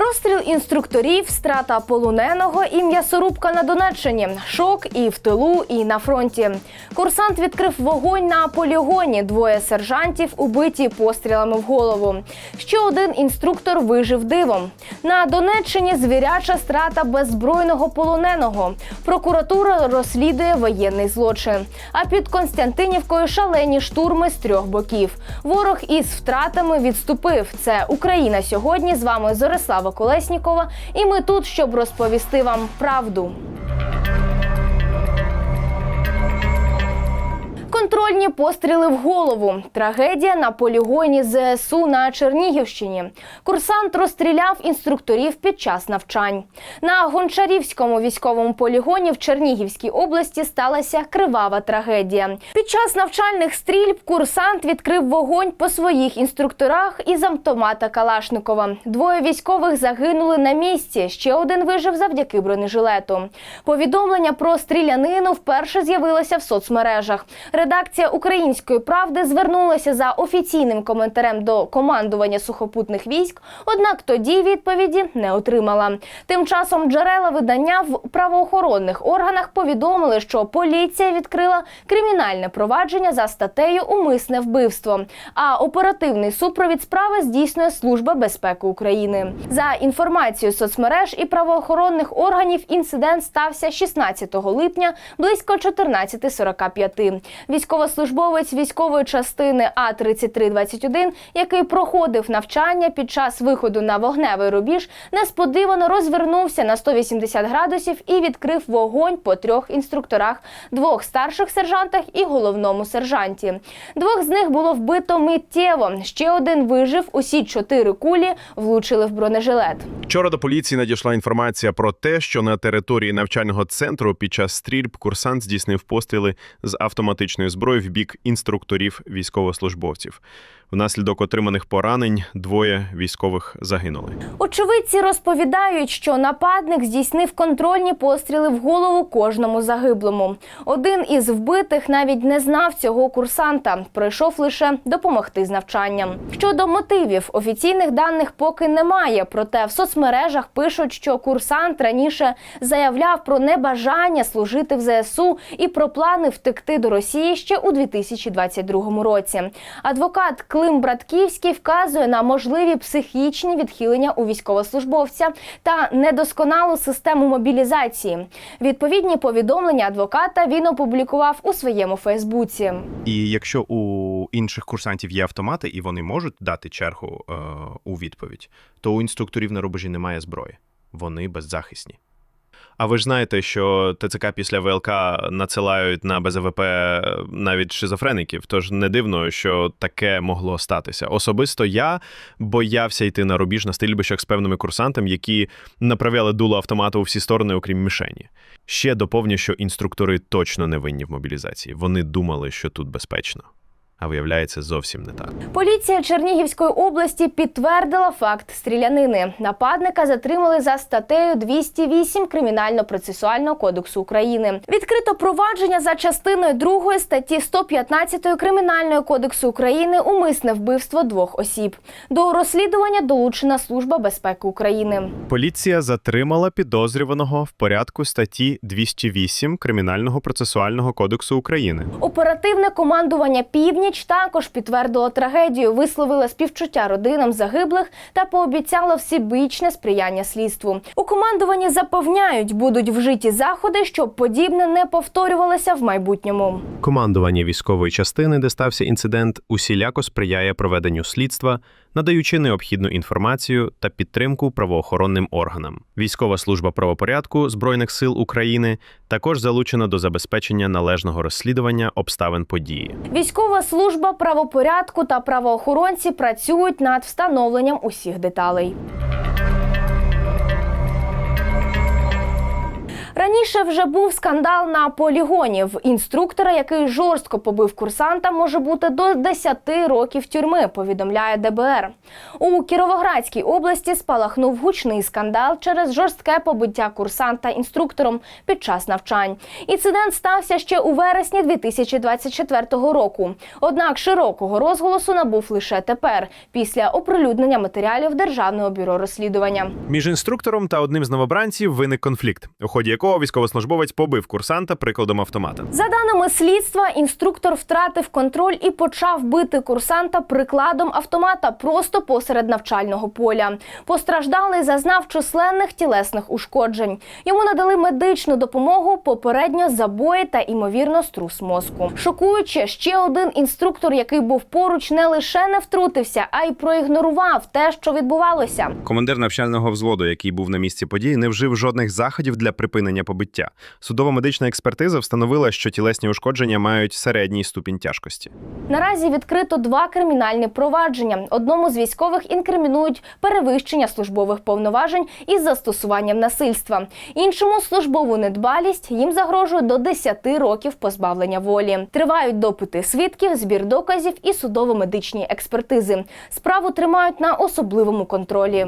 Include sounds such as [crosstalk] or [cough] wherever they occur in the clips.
Розстріл інструкторів, страта полоненого і м'ясорубка на Донеччині. Шок і в тилу, і на фронті. Курсант відкрив вогонь на полігоні. Двоє сержантів убиті пострілами в голову. Ще один інструктор вижив дивом. На Донеччині звіряча страта беззбройного полоненого. Прокуратура розслідує воєнний злочин. А під Константинівкою шалені штурми з трьох боків. Ворог із втратами відступив. Це Україна сьогодні. З вами Зорислава Колеснікова. І ми тут, щоб розповісти вам правду. Контрольні постріли в голову. Трагедія на полігоні ЗСУ на Чернігівщині. Курсант розстріляв інструкторів під час навчань. На Гончарівському військовому полігоні в Чернігівській області сталася кривава трагедія. Під час навчальних стрільб курсант відкрив вогонь по своїх інструкторах із автомата Калашникова. Двоє військових загинули на місці. Ще один вижив завдяки бронежилету. Повідомлення про стрілянину вперше з'явилося в соцмережах. Редакція Української правди звернулася за офіційним коментарем до командування сухопутних військ, однак тоді відповіді не отримала. Тим часом джерела видання в правоохоронних органах повідомили, що поліція відкрила кримінальне провадження за статтею Умисне вбивство. А оперативний супровід справи здійснює Служба безпеки України. За інформацією соцмереж і правоохоронних органів, інцидент стався 16 липня близько 14.45. Військовослужбовець військової частини А 3321 який проходив навчання під час виходу на вогневий рубіж, несподівано розвернувся на 180 градусів і відкрив вогонь по трьох інструкторах, двох старших сержантах і головному сержанті. Двох з них було вбито миттєво. Ще один вижив. Усі чотири кулі влучили в бронежилет. Вчора до поліції надійшла інформація про те, що на території навчального центру під час стрільб курсант здійснив постріли з автоматичної зброї в бік інструкторів військовослужбовців. Внаслідок отриманих поранень двоє військових загинули. Очевидці розповідають, що нападник здійснив контрольні постріли в голову кожному загиблому. Один із вбитих навіть не знав цього курсанта, прийшов лише допомогти з навчанням. Щодо мотивів, офіційних даних поки немає. Проте в соцмережах пишуть, що курсант раніше заявляв про небажання служити в ЗСУ і про плани втекти до Росії ще у 2022 році. Адвокат Клим Братківський вказує на можливі психічні відхилення у військовослужбовця та недосконалу систему мобілізації. Відповідні повідомлення адвоката він опублікував у своєму Фейсбуці. І якщо у інших курсантів є автомати, і вони можуть дати чергу е, у відповідь, то у інструкторів на рубежі немає зброї. Вони беззахисні. А ви ж знаєте, що ТЦК після ВЛК надсилають на БЗВП навіть шизофреників, тож не дивно, що таке могло статися. Особисто я боявся йти на рубіж на стрільбищах з певними курсантами, які направляли дуло автомату у всі сторони, окрім мішені. Ще доповню, що інструктори точно не винні в мобілізації. Вони думали, що тут безпечно. А виявляється, зовсім не так. Поліція Чернігівської області підтвердила факт стрілянини. Нападника затримали за статтею 208 Кримінально-процесуального кодексу України. Відкрито провадження за частиною 2 статті 115 Кримінального кодексу України умисне вбивство двох осіб. До розслідування долучена Служба безпеки України. Поліція затримала підозрюваного в порядку статті 208 Кримінального процесуального кодексу України. Оперативне командування Північ також підтвердила трагедію, висловила співчуття родинам загиблих та пообіцяло всебічне сприяння слідству. У командуванні запевняють, будуть вжиті заходи, щоб подібне не повторювалося в майбутньому. Командування військової частини, де стався інцидент, усіляко сприяє проведенню слідства, надаючи необхідну інформацію та підтримку правоохоронним органам. Військова служба правопорядку Збройних сил України також залучена до забезпечення належного розслідування обставин події. Військова служба правопорядку та правоохоронці працюють над встановленням усіх деталей. Раніше вже був скандал на полігоні. В інструктора, який жорстко побив курсанта, може бути до 10 років тюрми. Повідомляє ДБР. У Кіровоградській області спалахнув гучний скандал через жорстке побиття курсанта інструктором під час навчань. Інцидент стався ще у вересні 2024 року. Однак широкого розголосу набув лише тепер, після оприлюднення матеріалів Державного бюро розслідування. Між інструктором та одним з новобранців виник конфлікт, у ході якого військовослужбовець побив курсанта прикладом автомата. За даними слідства, інструктор втратив контроль і почав бити курсанта прикладом автомата просто посеред навчального поля. Постраждалий зазнав численних тілесних ушкоджень. Йому надали медичну допомогу, попередньо забої та імовірно струс мозку. Шокуюче, ще один інструктор, який був поруч, не лише не втрутився, а й проігнорував те, що відбувалося. Командир навчального взводу, який був на місці події, не вжив жодних заходів для припинення побиття. Судово-медична експертиза встановила, що тілесні ушкодження мають середній ступінь тяжкості. Наразі відкрито два кримінальні провадження. Одному з військових інкримінують перевищення службових повноважень із застосуванням насильства. Іншому службову недбалість їм загрожує до 10 років позбавлення волі. Тривають допити свідків, збір доказів і судово-медичні експертизи. Справу тримають на особливому контролі.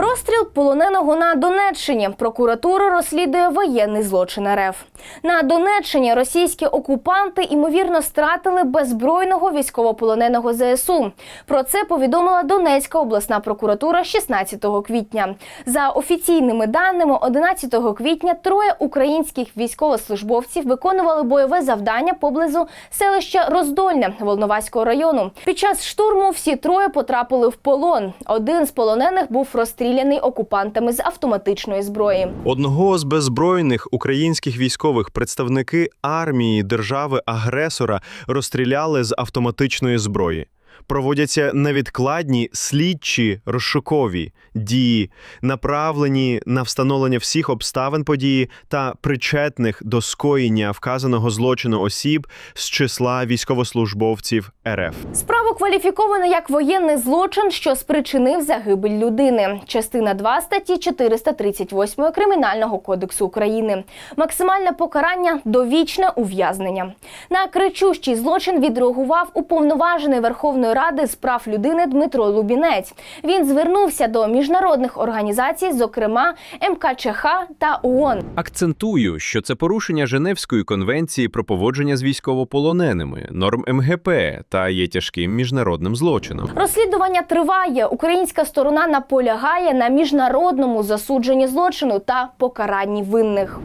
Розстріл полоненого на Донеччині. Прокуратура розслідує воєнний злочин РФ. На Донеччині російські окупанти ймовірно стратили беззбройного військовополоненого ЗСУ. Про це повідомила Донецька обласна прокуратура 16 квітня. За офіційними даними, 11 квітня троє українських військовослужбовців виконували бойове завдання поблизу селища Роздольне Волноваського району. Під час штурму всі троє потрапили в полон. Один з полонених був розстріляний окупантами з автоматичної зброї. Одного з беззбройних українських військових представники армії держави-агресора розстріляли з автоматичної зброї. Проводяться невідкладні слідчі розшукові дії, направлені на встановлення всіх обставин події та причетних до скоєння вказаного злочину осіб з числа військовослужбовців РФ. Справу кваліфіковано як воєнний злочин, що спричинив загибель людини. Частина 2 статті 438 Кримінального кодексу України. Максимальне покарання довічне ув'язнення. На кричущий злочин відреагував уповноважений Верховної Ради з прав людини Дмитро Лубінець. Він звернувся до міжнародних організацій, зокрема МКЧХ та ООН. Акцентую, що це порушення Женевської конвенції про поводження з військовополоненими, норм МГП та є тяжким міжнародним злочином. Розслідування триває. Українська сторона наполягає на міжнародному засудженні злочину та покаранні винних.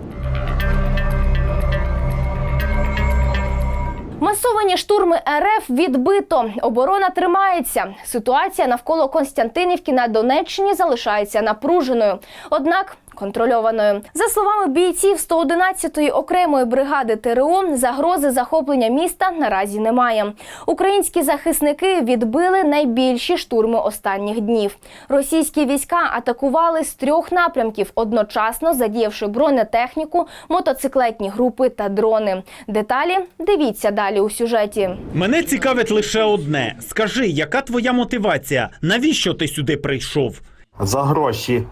Масовані штурми РФ відбито. Оборона тримається. Ситуація навколо Константинівки на Донеччині залишається напруженою. Однак контрольованою. За словами бійців 111-ї окремої бригади ТРО, загрози захоплення міста наразі немає. Українські захисники відбили найбільші штурми останніх днів. Російські війська атакували з трьох напрямків, одночасно задіявши бронетехніку, мотоциклетні групи та дрони. Деталі дивіться далі у сюжеті. Мене цікавить лише одне. Скажи, яка твоя мотивація? Навіщо ти сюди прийшов? За гроші.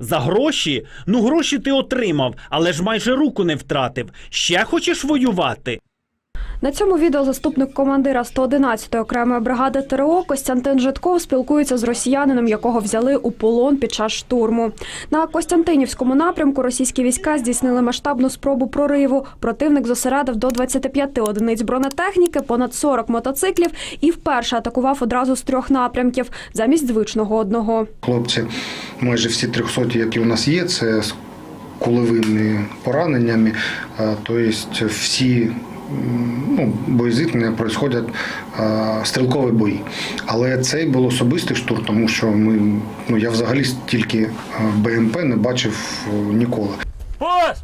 За гроші? Ну, гроші ти отримав, але ж майже руку не втратив. Ще хочеш воювати? На цьому відео заступник командира 111-ї окремої бригади ТРО Костянтин Житков спілкується з росіянином, якого взяли у полон під час штурму. На Костянтинівському напрямку російські війська здійснили масштабну спробу прориву. Противник зосередив до 25 одиниць бронетехніки, понад 40 мотоциклів і вперше атакував одразу з трьох напрямків замість звичного одного. Хлопці, майже всі 300, які у нас є, це з кулевими пораненнями. Тобто всі ну, бої зіткнення проходять е, стрілкові бої. Але цей був особистий штурм, тому що ми, ну, я взагалі тільки е, БМП не бачив ніколи. ніколи.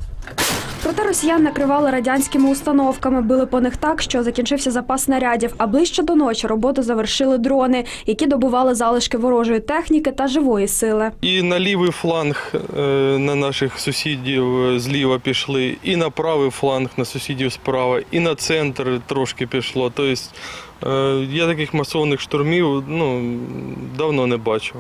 Проте росіян накривали радянськими установками, били по них так, що закінчився запас снарядів. А ближче до ночі роботу завершили дрони, які добували залишки ворожої техніки та живої сили. І на лівий фланг е, на наших сусідів е, зліва пішли, і на правий фланг на сусідів справа, і на центр трошки пішло. Тобто е, я таких масовних штурмів ну, давно не бачив.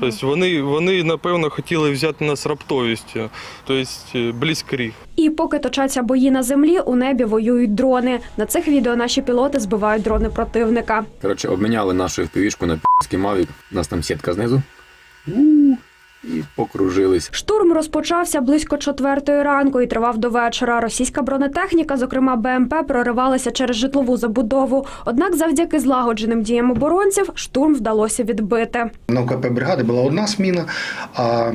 Тобто вони, вони, напевно, хотіли взяти нас раптовістю, тобто близькріг. І поки точаться бої на землі, у небі воюють дрони. На цих відео наші пілоти збивають дрони противника. Коротше, обміняли нашу впівішку на пі***ський мавік. У нас там сітка знизу. І покружились. Штурм розпочався близько четвертої ранку і тривав до вечора. Російська бронетехніка, зокрема БМП, проривалася через житлову забудову. Однак, завдяки злагодженим діям оборонців, штурм вдалося відбити. На ОКП бригади була одна сміна, а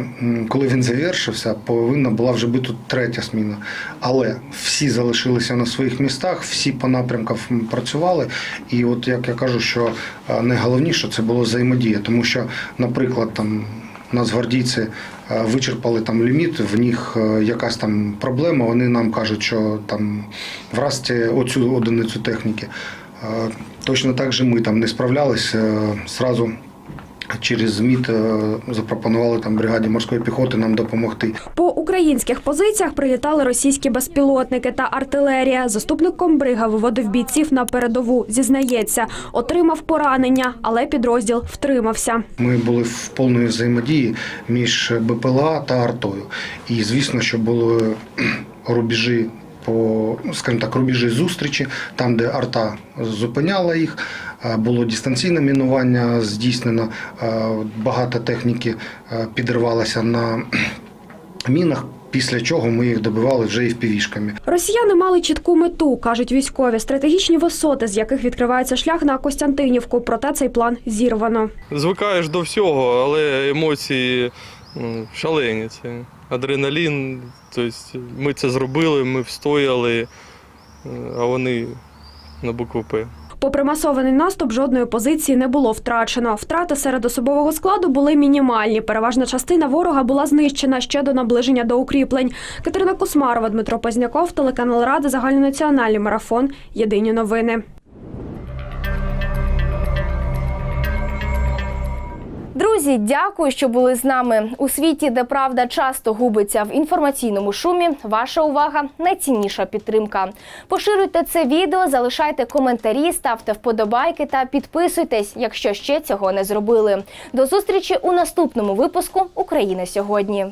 коли він завершився, повинна була вже бути третя сміна. Але всі залишилися на своїх містах, всі по напрямках працювали. І от як я кажу, що найголовніше це було взаємодія, тому що, наприклад, там. Нацгвардійці е, вичерпали там ліміт, в них е, якась там проблема. Вони нам кажуть, що там вразьте оцю одиницю техніки. Е, Точно так же ми там не справлялися. Зразу через ЗМІТ запропонували там бригаді морської піхоти нам допомогти. По українських позиціях прилітали російські безпілотники та артилерія. Заступник комбрига виводив бійців на передову. Зізнається, отримав поранення, але підрозділ втримався. Ми були в повної взаємодії між БПЛА та артою. І звісно, що були [clears throat] рубежі по, скажімо так, рубежі зустрічі, там, де арта зупиняла їх. Е, Було дистанційне мінування здійснено. Е, Багато техніки е, підривалося на мінах. Після чого ми їх добивали вже і впівішками. Росіяни мали чітку мету, кажуть військові, стратегічні висоти, з яких відкривається шлях на Костянтинівку. Проте цей план зірвано. Звикаєш до всього, але емоції шалені. Це адреналін. Тобто ми це зробили, ми встояли, а вони на букву П. Попри масований наступ, жодної позиції не було втрачено. Втрати серед особового складу були мінімальні. Переважна частина ворога була знищена ще до наближення до укріплень. Катерина Кусмарова, Дмитро Позняков, телеканал Ради, загальнонаціональний марафон. Єдині новини. Друзі, дякую, що були з нами. У світі, де правда часто губиться в інформаційному шумі. Ваша увага найцінніша підтримка. Поширюйте це відео, залишайте коментарі, ставте вподобайки та підписуйтесь, якщо ще цього не зробили. До зустрічі у наступному випуску України сьогодні.